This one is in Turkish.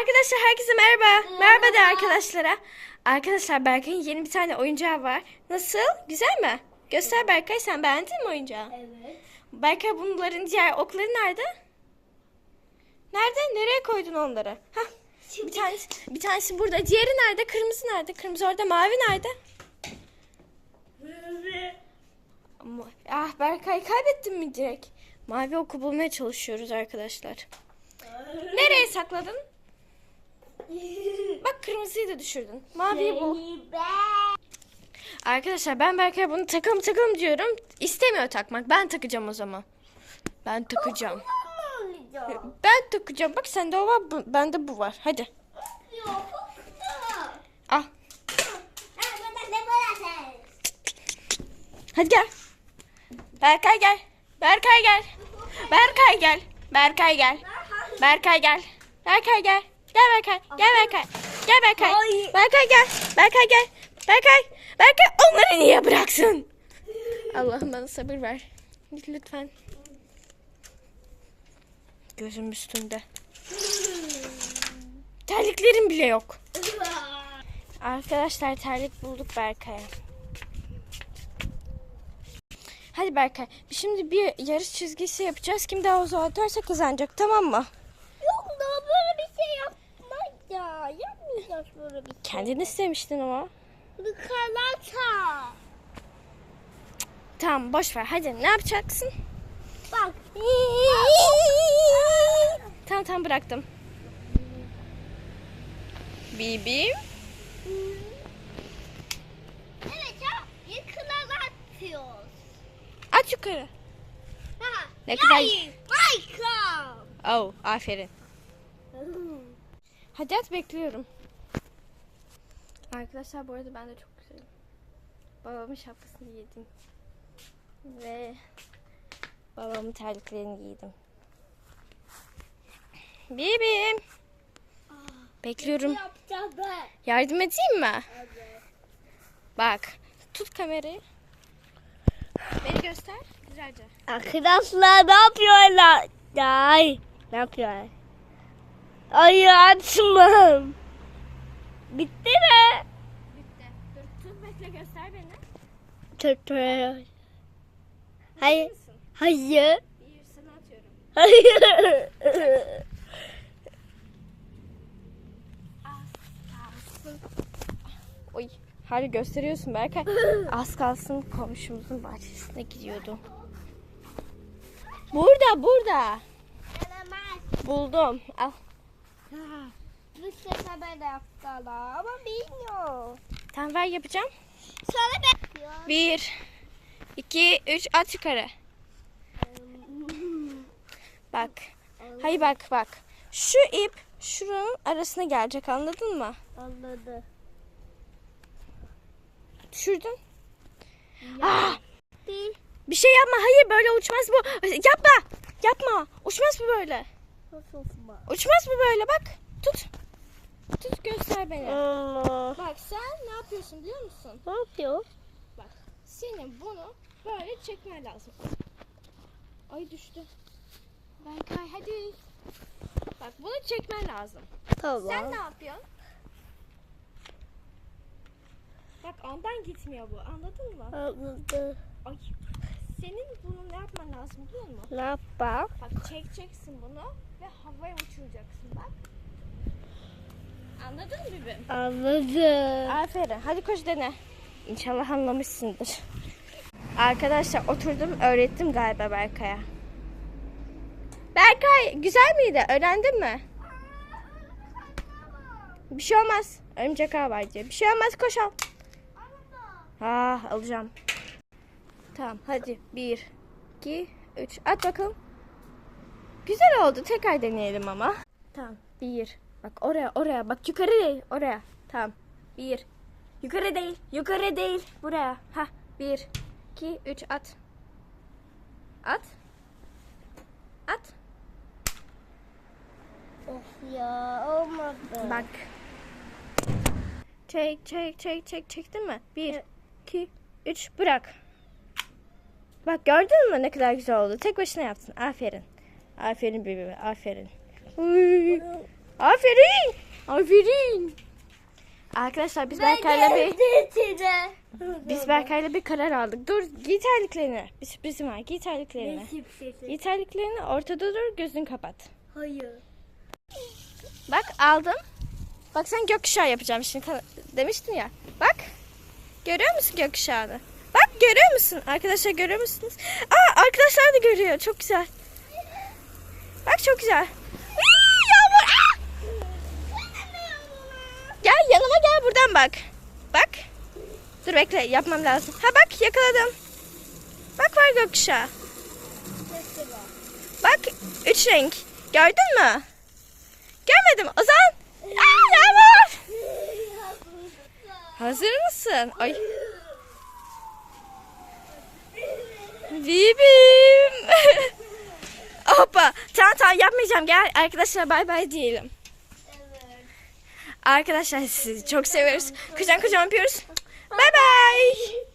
Arkadaşlar herkese merhaba. Merhaba de arkadaşlara. Arkadaşlar Berkay'ın yeni bir tane oyuncağı var. Nasıl? Güzel mi? Göster Berkay sen beğendin mi oyuncağı? Evet. Berkay bunların diğer okları nerede? Nerede? Nereye koydun onları? Hah. Bir tanesi, bir tanesi burada. Diğeri nerede? Kırmızı nerede? Kırmızı orada. Mavi nerede? Ah Berkay kaybettin mi direkt? Mavi oku bulmaya çalışıyoruz arkadaşlar. Nereye sakladın? Bak kırmızıyı da düşürdün. Maviyi bul. Arkadaşlar ben Berkay bunu takalım takalım diyorum. İstemiyor takmak. Ben takacağım o zaman. Ben takacağım. Ben takacağım. Bak sende o var. bu- Bende bu var. Hadi. Al. Hadi gel. Berkay gel. Berkay gel. Berkay gel. Berkay gel. Berkay gel. Berkay gel. Gel Berkay. Gel Berkay. Gel Berkay. Berkay gel. Berkay gel. Berkay. Berkay onları niye bıraksın? Allah'ım bana sabır ver. Lütfen. Gözüm üstünde. Terliklerim bile yok. Arkadaşlar terlik bulduk Berkay'a. Hadi Berkay. Şimdi bir yarış çizgisi yapacağız. Kim daha uzağa atarsa kazanacak tamam mı? Yok da böyle bir şey yapma ya. Yapmayacağız böyle bir şey. Kendin istemiştin ama. Likalata. Tamam boş ver. Hadi ne yapacaksın? Bak. Tamam tamam bıraktım. Bibim. Evet ya. Yıkılalı atıyoruz. Aç yukarı. Ha. Ne kadar- Michael. Oh aferin. Hadi at bekliyorum. Arkadaşlar bu arada ben de çok güzelim. Babamın şapkasını giydim. Ve babamın terliklerini giydim. Bibim. Bekliyorum. Yardım edeyim mi? Evet. Bak. Tut kamerayı. Beni göster. Güzelce. Arkadaşlar ne yapıyorlar? Ay, ne yapıyorlar? Ay açmam. Bitti mi? Bitti. Dur tut bekle göster beni. Tutuyor. Hayır. Hayır. Bir sana atıyorum. Hayır. Oy. Hadi gösteriyorsun Berkay. Az kalsın komşumuzun bahçesine gidiyordu. Burada burada. Buldum. Al. Bu sefer ben de ama bilmiyor. Tamam ver yapacağım. Sonra ben... Bir, iki, üç at yukarı. Bak. Hayır bak bak. Şu ip şunun arasına gelecek anladın mı? Anladı. Düşürdün. Ah! Bir. Bir şey yapma. Hayır böyle uçmaz bu. Yapma. Yapma. Uçmaz bu böyle. Nasıl? Uçmaz bu böyle bak. Tut. Tut göster beni. Allah. Bak sen ne yapıyorsun biliyor musun? Ne yapıyor? Bak senin bunu böyle çekmen lazım. Ay düştü. Berkay hadi. Bak bunu çekmen lazım. Tamam. Sen ne yapıyorsun? Bak ondan gitmiyor bu anladın mı? Anladı. Ay senin bunu ne yapman lazım biliyor musun? Ne yapalım? Bak çekeceksin bunu ve havaya uçuracaksın bak. Anladın mı bebeğim? Anladı. Aferin. Hadi koş dene. İnşallah anlamışsındır. Arkadaşlar oturdum öğrettim galiba Berkay'a. Berkay güzel miydi? Öğrendin mi? Bir şey olmaz. Örümcek ağ var diye. Bir şey olmaz koş al. Ah alacağım. Tamam hadi. Bir, iki, üç. At bakalım. Güzel oldu. Tekrar deneyelim ama. Tamam. Bir. Bak oraya oraya. Bak yukarı değil. Oraya. Tamam. Bir. Yukarı değil. Yukarı değil. Buraya. Ha. Bir. iki, üç. At. At. At. Of ya olmadı. Bak. Çek çek çek çek çektin mi? Bir, iki, üç bırak. Bak gördün mü ne kadar güzel oldu. Tek başına yaptın. Aferin. Aferin bebeğim. Aferin. Uy. Aferin. Aferin. Arkadaşlar biz Berkay'la bir biz Berkay'la bir karar aldık. Dur giy terliklerini. Bir sürprizim var. Giy terliklerini. Giy terliklerini ortada dur gözünü kapat. Hayır. Bak aldım. Bak sen gökkuşağı yapacağım şimdi demiştin ya. Bak. Görüyor musun gökkuşağını? Görüyor musun? Arkadaşlar görüyor musunuz? Aa arkadaşlar da görüyor. Çok güzel. Bak çok güzel. Yağmur. Gel yanıma gel buradan bak. Bak. Dur bekle yapmam lazım. Ha bak yakaladım. Bak var gökkuşağı. Bak üç renk. Gördün mü? Görmedim. Ozan. Aa, Yağmur. Hazır mısın? Ay. Bibim. Hoppa. Tamam tamam yapmayacağım. Gel arkadaşlar bay bay diyelim. Arkadaşlar sizi çok seviyoruz. Kucak kucak yapıyoruz. Bay bay.